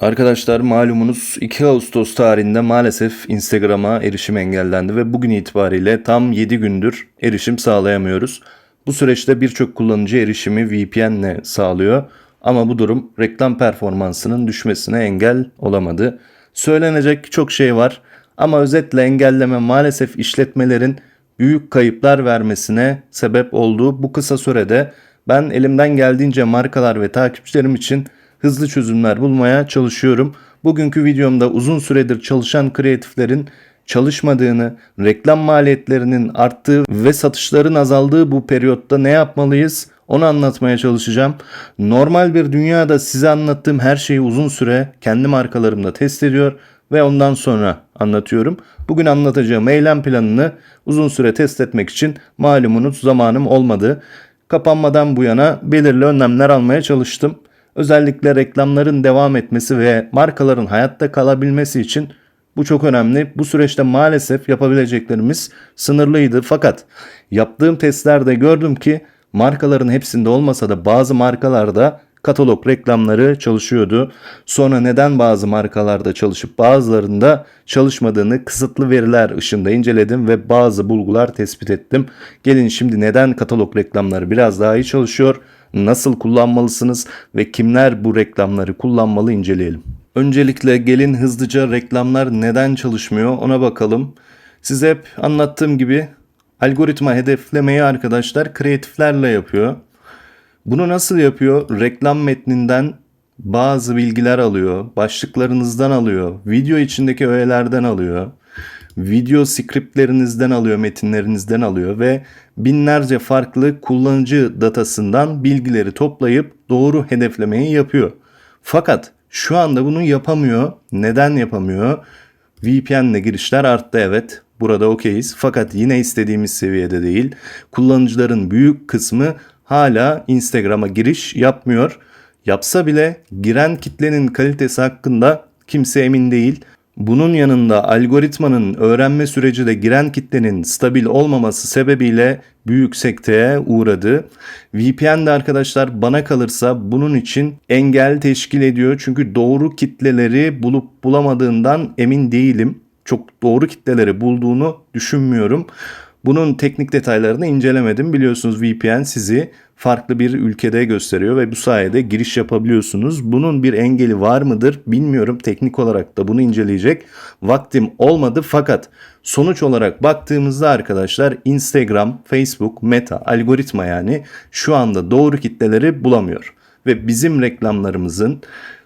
Arkadaşlar malumunuz 2 Ağustos tarihinde maalesef Instagram'a erişim engellendi ve bugün itibariyle tam 7 gündür erişim sağlayamıyoruz. Bu süreçte birçok kullanıcı erişimi VPN'le sağlıyor ama bu durum reklam performansının düşmesine engel olamadı. Söylenecek çok şey var ama özetle engelleme maalesef işletmelerin büyük kayıplar vermesine sebep olduğu bu kısa sürede ben elimden geldiğince markalar ve takipçilerim için hızlı çözümler bulmaya çalışıyorum. Bugünkü videomda uzun süredir çalışan kreatiflerin çalışmadığını, reklam maliyetlerinin arttığı ve satışların azaldığı bu periyotta ne yapmalıyız onu anlatmaya çalışacağım. Normal bir dünyada size anlattığım her şeyi uzun süre kendi markalarımda test ediyor ve ondan sonra anlatıyorum. Bugün anlatacağım eylem planını uzun süre test etmek için malumunuz zamanım olmadı. Kapanmadan bu yana belirli önlemler almaya çalıştım. Özellikle reklamların devam etmesi ve markaların hayatta kalabilmesi için bu çok önemli. Bu süreçte maalesef yapabileceklerimiz sınırlıydı. Fakat yaptığım testlerde gördüm ki markaların hepsinde olmasa da bazı markalarda katalog reklamları çalışıyordu. Sonra neden bazı markalarda çalışıp bazılarında çalışmadığını kısıtlı veriler ışığında inceledim ve bazı bulgular tespit ettim. Gelin şimdi neden katalog reklamları biraz daha iyi çalışıyor, nasıl kullanmalısınız ve kimler bu reklamları kullanmalı inceleyelim. Öncelikle gelin hızlıca reklamlar neden çalışmıyor ona bakalım. Size hep anlattığım gibi algoritma hedeflemeyi arkadaşlar kreatiflerle yapıyor. Bunu nasıl yapıyor? Reklam metninden bazı bilgiler alıyor, başlıklarınızdan alıyor, video içindeki öğelerden alıyor, video skriptlerinizden alıyor, metinlerinizden alıyor ve binlerce farklı kullanıcı datasından bilgileri toplayıp doğru hedeflemeyi yapıyor. Fakat şu anda bunu yapamıyor. Neden yapamıyor? VPN'le girişler arttı evet. Burada okeyiz. Fakat yine istediğimiz seviyede değil. Kullanıcıların büyük kısmı hala Instagram'a giriş yapmıyor. Yapsa bile giren kitlenin kalitesi hakkında kimse emin değil. Bunun yanında algoritmanın öğrenme süreci de giren kitlenin stabil olmaması sebebiyle büyük sekteye uğradı. VPN de arkadaşlar bana kalırsa bunun için engel teşkil ediyor. Çünkü doğru kitleleri bulup bulamadığından emin değilim. Çok doğru kitleleri bulduğunu düşünmüyorum. Bunun teknik detaylarını incelemedim. Biliyorsunuz VPN sizi farklı bir ülkede gösteriyor ve bu sayede giriş yapabiliyorsunuz. Bunun bir engeli var mıdır bilmiyorum. Teknik olarak da bunu inceleyecek vaktim olmadı fakat sonuç olarak baktığımızda arkadaşlar Instagram, Facebook, Meta algoritma yani şu anda doğru kitleleri bulamıyor ve bizim reklamlarımızın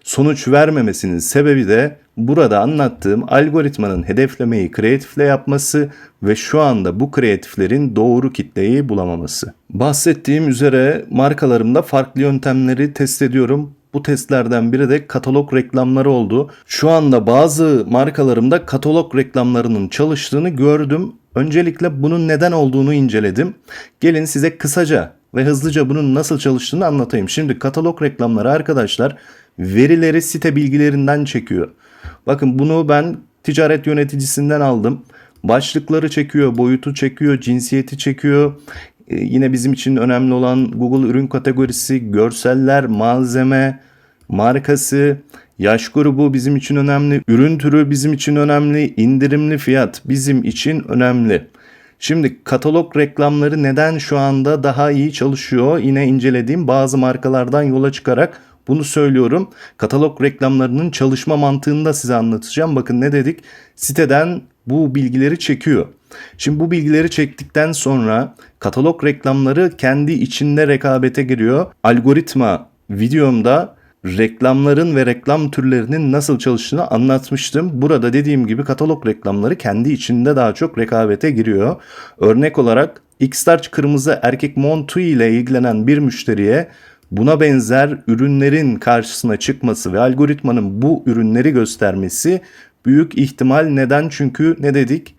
sonuç vermemesinin sebebi de burada anlattığım algoritmanın hedeflemeyi kreatifle yapması ve şu anda bu kreatiflerin doğru kitleyi bulamaması. Bahsettiğim üzere markalarımda farklı yöntemleri test ediyorum. Bu testlerden biri de katalog reklamları oldu. Şu anda bazı markalarımda katalog reklamlarının çalıştığını gördüm. Öncelikle bunun neden olduğunu inceledim. Gelin size kısaca ve hızlıca bunun nasıl çalıştığını anlatayım. Şimdi katalog reklamları arkadaşlar verileri site bilgilerinden çekiyor. Bakın bunu ben ticaret yöneticisinden aldım. Başlıkları çekiyor, boyutu çekiyor, cinsiyeti çekiyor. Ee, yine bizim için önemli olan Google ürün kategorisi, görseller, malzeme, markası, yaş grubu bizim için önemli, ürün türü bizim için önemli, indirimli fiyat bizim için önemli. Şimdi katalog reklamları neden şu anda daha iyi çalışıyor? Yine incelediğim bazı markalardan yola çıkarak bunu söylüyorum. Katalog reklamlarının çalışma mantığını da size anlatacağım. Bakın ne dedik? Siteden bu bilgileri çekiyor. Şimdi bu bilgileri çektikten sonra katalog reklamları kendi içinde rekabete giriyor. Algoritma videomda reklamların ve reklam türlerinin nasıl çalıştığını anlatmıştım. Burada dediğim gibi katalog reklamları kendi içinde daha çok rekabete giriyor. Örnek olarak X-Starch kırmızı erkek montu ile ilgilenen bir müşteriye buna benzer ürünlerin karşısına çıkması ve algoritmanın bu ürünleri göstermesi büyük ihtimal neden? Çünkü ne dedik?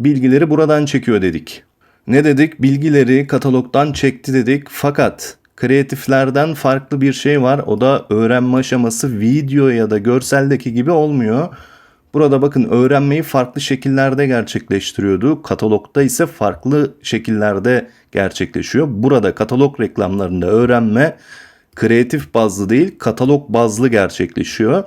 Bilgileri buradan çekiyor dedik. Ne dedik? Bilgileri katalogdan çekti dedik. Fakat kreatiflerden farklı bir şey var. O da öğrenme aşaması video ya da görseldeki gibi olmuyor. Burada bakın öğrenmeyi farklı şekillerde gerçekleştiriyordu. Katalogda ise farklı şekillerde gerçekleşiyor. Burada katalog reklamlarında öğrenme kreatif bazlı değil katalog bazlı gerçekleşiyor.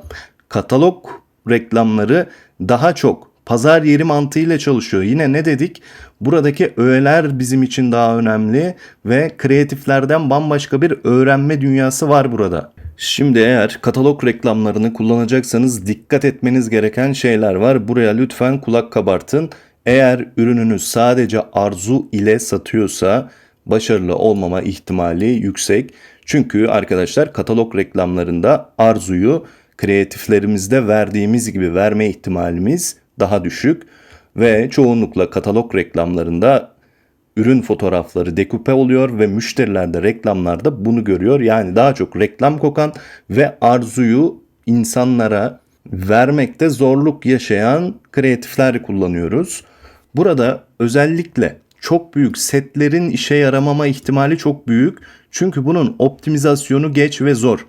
Katalog reklamları daha çok pazar yeri mantığıyla çalışıyor. Yine ne dedik? Buradaki öğeler bizim için daha önemli ve kreatiflerden bambaşka bir öğrenme dünyası var burada. Şimdi eğer katalog reklamlarını kullanacaksanız dikkat etmeniz gereken şeyler var. Buraya lütfen kulak kabartın. Eğer ürününüz sadece arzu ile satıyorsa başarılı olmama ihtimali yüksek. Çünkü arkadaşlar katalog reklamlarında arzuyu kreatiflerimizde verdiğimiz gibi verme ihtimalimiz daha düşük ve çoğunlukla katalog reklamlarında ürün fotoğrafları dekupe oluyor ve müşteriler de reklamlarda bunu görüyor. Yani daha çok reklam kokan ve arzuyu insanlara vermekte zorluk yaşayan kreatifler kullanıyoruz. Burada özellikle çok büyük setlerin işe yaramama ihtimali çok büyük. Çünkü bunun optimizasyonu geç ve zor.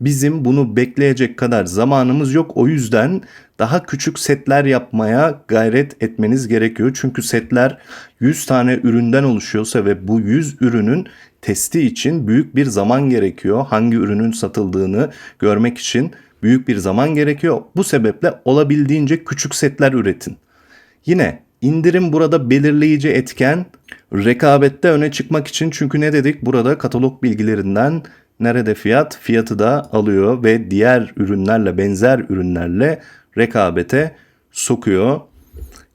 Bizim bunu bekleyecek kadar zamanımız yok. O yüzden daha küçük setler yapmaya gayret etmeniz gerekiyor. Çünkü setler 100 tane üründen oluşuyorsa ve bu 100 ürünün testi için büyük bir zaman gerekiyor. Hangi ürünün satıldığını görmek için büyük bir zaman gerekiyor. Bu sebeple olabildiğince küçük setler üretin. Yine indirim burada belirleyici etken rekabette öne çıkmak için çünkü ne dedik burada katalog bilgilerinden nerede fiyat fiyatı da alıyor ve diğer ürünlerle benzer ürünlerle rekabete sokuyor.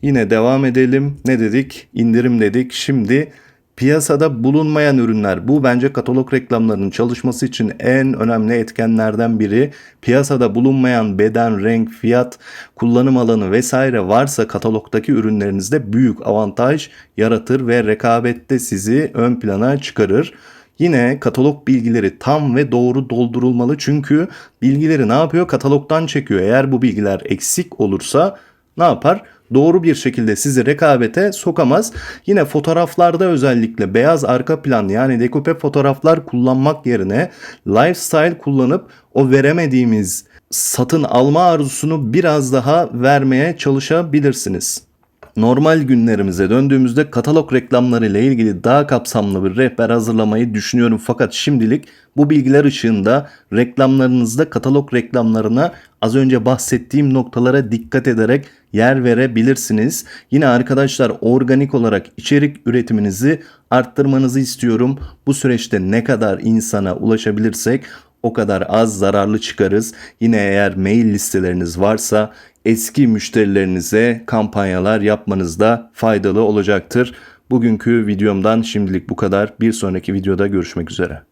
Yine devam edelim. Ne dedik? İndirim dedik. Şimdi piyasada bulunmayan ürünler. Bu bence katalog reklamlarının çalışması için en önemli etkenlerden biri. Piyasada bulunmayan beden, renk, fiyat, kullanım alanı vesaire varsa katalogdaki ürünlerinizde büyük avantaj yaratır ve rekabette sizi ön plana çıkarır. Yine katalog bilgileri tam ve doğru doldurulmalı çünkü bilgileri ne yapıyor? Katalogdan çekiyor. Eğer bu bilgiler eksik olursa ne yapar? Doğru bir şekilde sizi rekabete sokamaz. Yine fotoğraflarda özellikle beyaz arka plan yani dekupe fotoğraflar kullanmak yerine lifestyle kullanıp o veremediğimiz satın alma arzusunu biraz daha vermeye çalışabilirsiniz. Normal günlerimize döndüğümüzde katalog reklamları ile ilgili daha kapsamlı bir rehber hazırlamayı düşünüyorum. Fakat şimdilik bu bilgiler ışığında reklamlarınızda katalog reklamlarına az önce bahsettiğim noktalara dikkat ederek yer verebilirsiniz. Yine arkadaşlar organik olarak içerik üretiminizi arttırmanızı istiyorum. Bu süreçte ne kadar insana ulaşabilirsek o kadar az zararlı çıkarız. Yine eğer mail listeleriniz varsa eski müşterilerinize kampanyalar yapmanızda faydalı olacaktır. Bugünkü videomdan şimdilik bu kadar. Bir sonraki videoda görüşmek üzere.